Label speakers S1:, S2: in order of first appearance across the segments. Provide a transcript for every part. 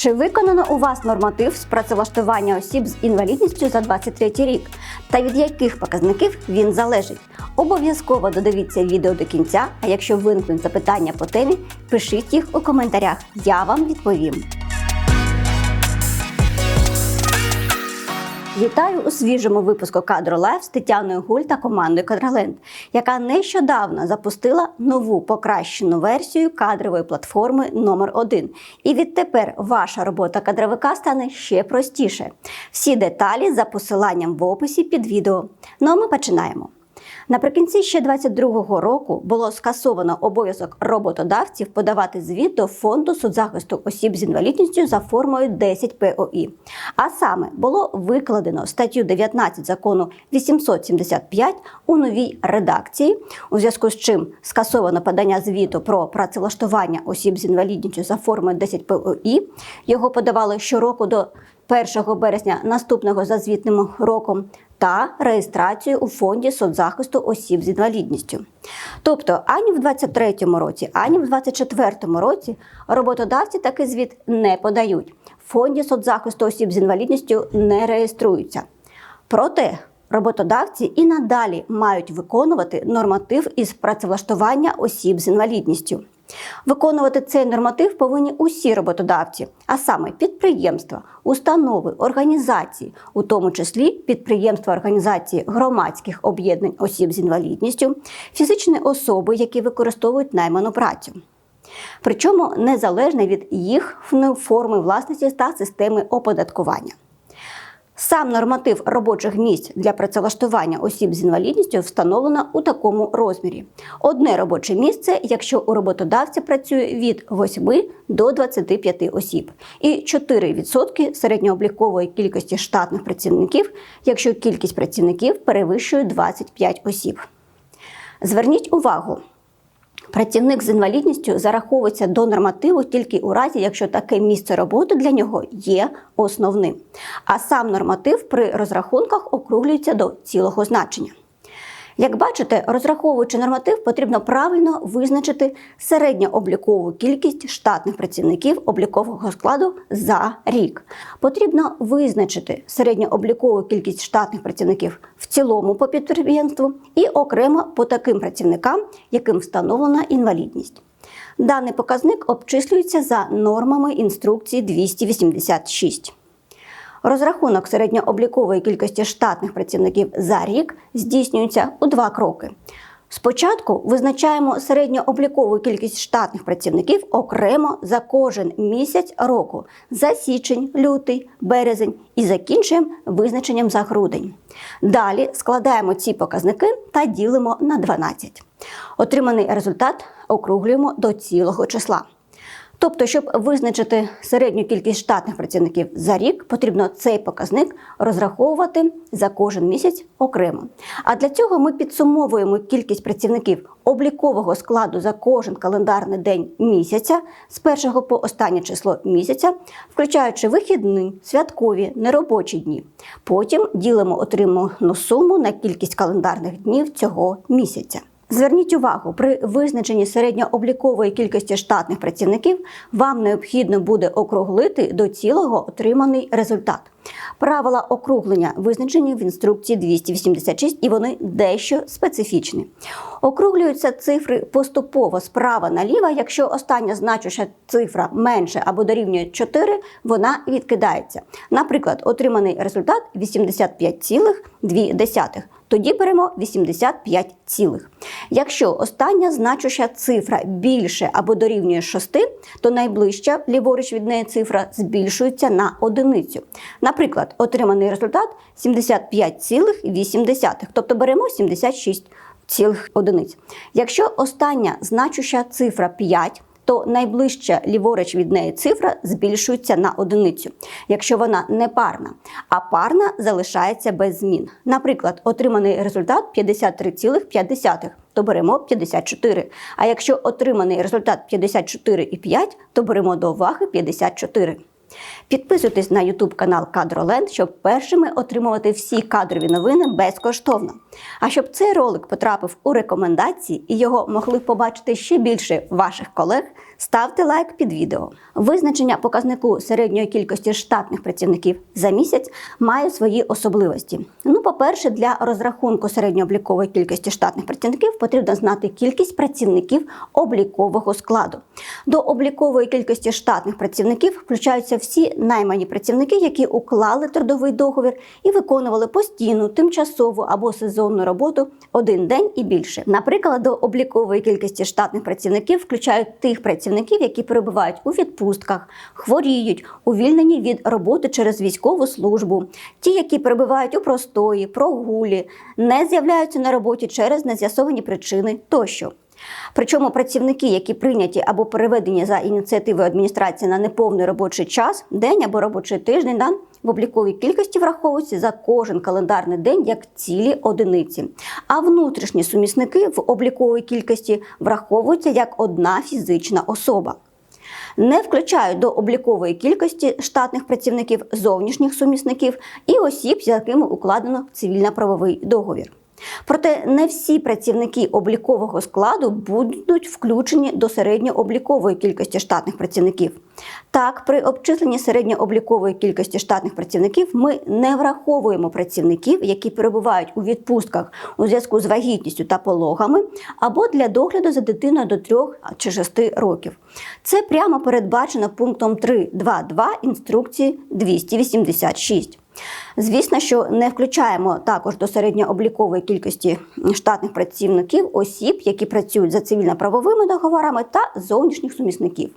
S1: Чи виконано у вас норматив з працевлаштування осіб з інвалідністю за 23 рік? Та від яких показників він залежить? Обов'язково додивіться відео до кінця, а якщо виникнуть запитання по темі, пишіть їх у коментарях. Я вам відповім. Вітаю у свіжому випуску Кадро Лайф з Тетяною Гуль та командою Кадроленд, яка нещодавно запустила нову покращену версію кадрової платформи номер 1 І відтепер ваша робота кадровика стане ще простіше. Всі деталі за посиланням в описі під відео. Ну а ми починаємо. Наприкінці ще 22-го року було скасовано обов'язок роботодавців подавати звіт до фонду соцзахисту осіб з інвалідністю за формою 10 ПОІ. А саме було викладено статтю 19 закону 875 у новій редакції, у зв'язку з чим скасовано подання звіту про працевлаштування осіб з інвалідністю за формою 10 ПОІ. Його подавали щороку до 1 березня наступного за звітним роком та реєстрацію у фонді соцзахисту осіб з інвалідністю. Тобто ані в 2023 році, ані в 2024 році роботодавці такий звіт не подають. В фонді соцзахисту осіб з інвалідністю не реєструються. Проте роботодавці і надалі мають виконувати норматив із працевлаштування осіб з інвалідністю. Виконувати цей норматив повинні усі роботодавці, а саме підприємства, установи, організації, у тому числі підприємства організації громадських об'єднань осіб з інвалідністю, фізичні особи, які використовують найману працю. Причому незалежно від їх форми власності та системи оподаткування. Сам норматив робочих місць для працевлаштування осіб з інвалідністю встановлено у такому розмірі: одне робоче місце, якщо у роботодавця працює від 8 до 25 осіб, і 4% середньооблікової кількості штатних працівників, якщо кількість працівників перевищує 25 осіб. Зверніть увагу. Працівник з інвалідністю зараховується до нормативу тільки у разі, якщо таке місце роботи для нього є основним. А сам норматив при розрахунках округлюється до цілого значення. Як бачите, розраховуючи норматив, потрібно правильно визначити середньооблікову кількість штатних працівників облікового складу за рік. Потрібно визначити середньооблікову кількість штатних працівників в цілому по підприємству і окремо по таким працівникам, яким встановлена інвалідність. Даний показник обчислюється за нормами інструкції 286. Розрахунок середньооблікової кількості штатних працівників за рік здійснюється у два кроки. Спочатку визначаємо середньооблікову кількість штатних працівників окремо за кожен місяць року за січень, лютий, березень і закінчуємо визначенням за грудень. Далі складаємо ці показники та ділимо на 12. Отриманий результат округлюємо до цілого числа. Тобто, щоб визначити середню кількість штатних працівників за рік, потрібно цей показник розраховувати за кожен місяць окремо. А для цього ми підсумовуємо кількість працівників облікового складу за кожен календарний день місяця з першого по останнє число місяця, включаючи вихідні, святкові, неробочі дні. Потім ділимо отриману суму на кількість календарних днів цього місяця. Зверніть увагу, при визначенні середньооблікової кількості штатних працівників вам необхідно буде округлити до цілого отриманий результат. Правила округлення визначені в інструкції 286 і вони дещо специфічні. Округлюються цифри поступово справа наліво. Якщо остання значуща цифра менше або дорівнює 4, вона відкидається. Наприклад, отриманий результат 85,2 тоді беремо 85 цілих. Якщо остання значуща цифра більше або дорівнює 6, то найближча ліворуч від неї цифра збільшується на одиницю. Наприклад, отриманий результат 75,8, тобто беремо 76 цілих одиниць. Якщо остання значуща цифра 5, то найближча ліворуч від неї цифра збільшується на одиницю, якщо вона не парна, а парна залишається без змін. Наприклад, отриманий результат 53,5, то беремо 54. А якщо отриманий результат 54,5, то беремо до уваги 54. Підписуйтесь на YouTube канал Кадроленд, щоб першими отримувати всі кадрові новини безкоштовно. А щоб цей ролик потрапив у рекомендації і його могли побачити ще більше ваших колег, ставте лайк під відео. Визначення показнику середньої кількості штатних працівників за місяць має свої особливості. Ну, по-перше, для розрахунку середньооблікової кількості штатних працівників потрібно знати кількість працівників облікового складу. До облікової кількості штатних працівників включаються всі наймані працівники, які уклали трудовий договір і виконували постійну, тимчасову або сезонну роботу один день і більше. Наприклад, до облікової кількості штатних працівників включають тих працівників, які перебувають у відпустках, хворіють, увільнені від роботи через військову службу, ті, які перебувають у простої, прогулі, не з'являються на роботі через нез'ясовані причини тощо. Причому працівники, які прийняті або переведені за ініціативою адміністрації на неповний робочий час, день або робочий тиждень, да, в обліковій кількості враховуються за кожен календарний день як цілі одиниці. А внутрішні сумісники в обліковій кількості враховуються як одна фізична особа. Не включають до облікової кількості штатних працівників зовнішніх сумісників і осіб, з якими укладено цивільно-правовий договір. Проте не всі працівники облікового складу будуть включені до середньооблікової кількості штатних працівників. Так, при обчисленні середньооблікової кількості штатних працівників ми не враховуємо працівників, які перебувають у відпустках у зв'язку з вагітністю та пологами, або для догляду за дитиною до 3 чи 6 років. Це прямо передбачено пунктом 3.2.2 інструкції 286. Звісно, що не включаємо також до середньооблікової кількості штатних працівників осіб, які працюють за цивільно-правовими договорами та зовнішніх сумісників.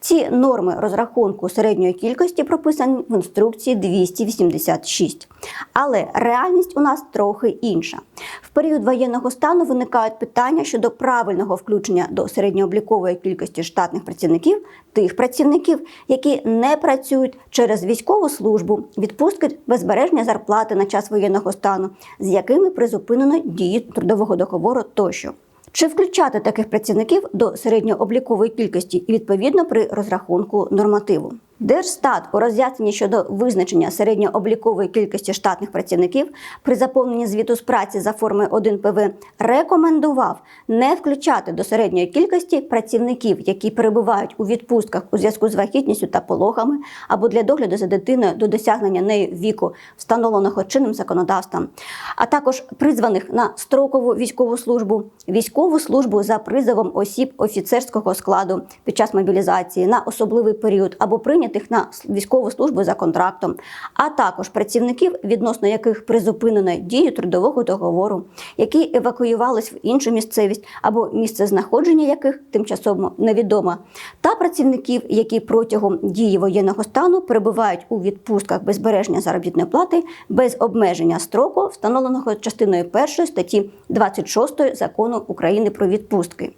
S1: Ці норми розрахунку середньої кількості прописані в інструкції 286. Але реальність у нас трохи інша. В період воєнного стану виникають питання щодо правильного включення до середньооблікової кількості штатних працівників тих працівників, які не працюють через військову службу, відпустки без збереження зарплати на час воєнного стану, з якими призупинено дію трудового договору тощо. Чи включати таких працівників до середньооблікової кількості і відповідно при розрахунку нормативу? Держстат у роз'ясненні щодо визначення середньооблікової кількості штатних працівників при заповненні звіту з праці за формою 1 ПВ рекомендував не включати до середньої кількості працівників, які перебувають у відпустках у зв'язку з вагітністю та пологами або для догляду за дитиною до досягнення нею віку, встановленого чинним законодавством, а також призваних на строкову військову службу, військову службу за призовом осіб офіцерського складу під час мобілізації на особливий період або прийнятих на військову службу за контрактом, а також працівників, відносно яких призупинено дію трудового договору, які евакуювались в іншу місцевість або місце знаходження яких тимчасово невідомо, та працівників, які протягом дії воєнного стану перебувають у відпустках без збереження заробітної плати без обмеження строку, встановленого частиною 1 статті 26 закону України про відпустки.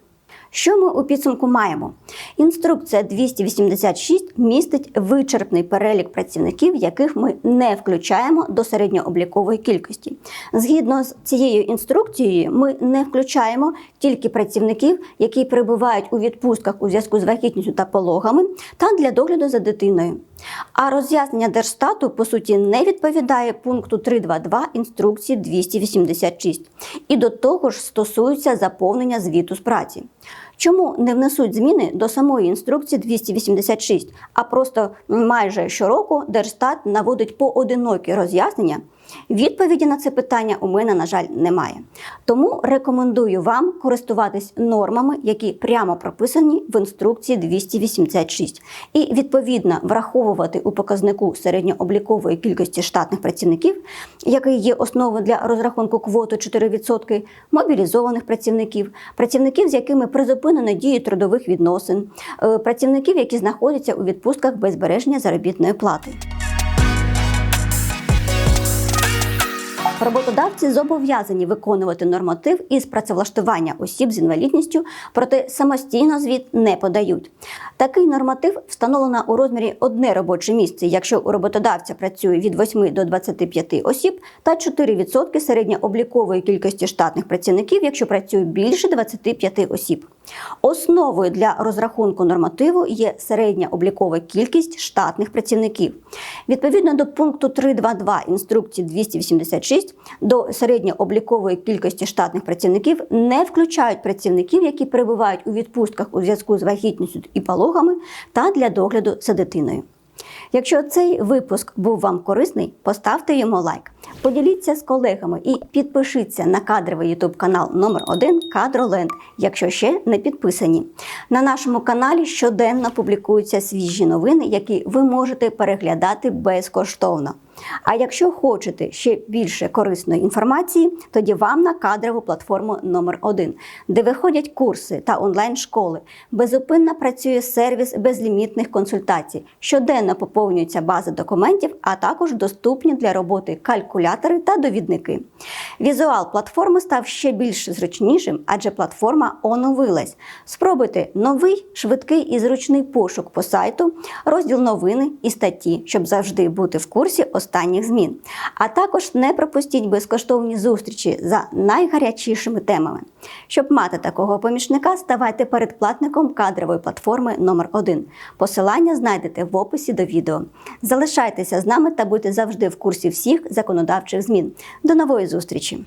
S1: Що ми у підсумку маємо? Інструкція 286 містить вичерпний перелік працівників, яких ми не включаємо до середньооблікової кількості. Згідно з цією інструкцією, ми не включаємо тільки працівників, які перебувають у відпустках у зв'язку з вагітністю та пологами, та для догляду за дитиною. А роз'яснення Держстату, по суті, не відповідає пункту 3.2.2 інструкції 286 і до того ж стосується заповнення звіту з праці. Чому не внесуть зміни до самої інструкції 286, а просто майже щороку Держстат наводить поодинокі роз'яснення? Відповіді на це питання у мене, на жаль, немає. Тому рекомендую вам користуватись нормами, які прямо прописані в інструкції 286, і відповідно враховувати у показнику середньооблікової кількості штатних працівників, який є основою для розрахунку квоти 4%, мобілізованих працівників, працівників, з якими призупинено дію трудових відносин, е, працівників, які знаходяться у відпустках без збереження заробітної плати. Роботодавці зобов'язані виконувати норматив із працевлаштування осіб з інвалідністю, проте самостійно звіт не подають. Такий норматив встановлено у розмірі одне робоче місце, якщо у роботодавця працює від 8 до 25 осіб, та 4% середньооблікової кількості штатних працівників, якщо працює більше 25 осіб. Основою для розрахунку нормативу є середня облікова кількість штатних працівників. Відповідно до пункту 3.2.2 інструкції 286 до середньооблікової кількості штатних працівників не включають працівників, які перебувають у відпустках у зв'язку з вагітністю і пологами та для догляду за дитиною. Якщо цей випуск був вам корисний, поставте йому лайк. Поділіться з колегами і підпишіться на кадровий YouTube канал номер 1 Кадроленд, якщо ще не підписані. На нашому каналі щоденно публікуються свіжі новини, які ви можете переглядати безкоштовно. А якщо хочете ще більше корисної інформації, тоді вам на кадрову платформу номер 1 де виходять курси та онлайн-школи. Безупинно працює сервіс безлімітних консультацій. Щоденно поповнюється база документів, а також доступні для роботи калькулятори та довідники. Візуал платформи став ще більш зручнішим, адже платформа оновилась. Спробуйте новий, швидкий і зручний пошук по сайту, розділ новини і статті, щоб завжди бути в курсі останніх змін. А також не пропустіть безкоштовні зустрічі за найгарячішими темами. Щоб мати такого помічника, ставайте передплатником кадрової платформи номер 1 Посилання знайдете в описі до відео. Залишайтеся з нами та будьте завжди в курсі всіх законодавчих змін. До нової зустрічі!